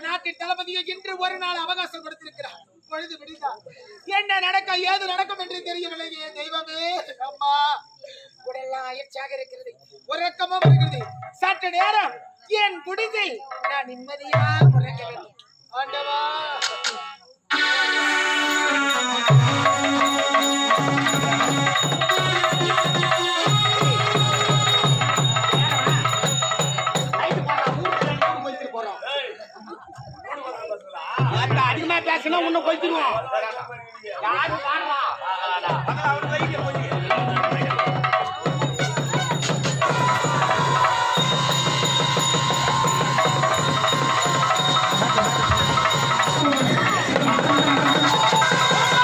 நாட்டின் தளபதியை இன்று ஒரு நாள் அவகாசம் கொடுத்திருக்கிறார். பொழுது விடிந்தா. என்ன நடக்க ஏது நடக்கும் என்று தெரியவில்லையே தெய்வமே. அம்மா உடலாம் அயற்சியாக இருக்கிறது. உறக்கமும் இருக்கிறது. சற்று நேரம் என் குடிசை. நான் நிம்மதியா உறங்க வேண்டும். அதிகமா பேசினா உன்னை கொய்த்துருவோம் யாரு பாடுறா?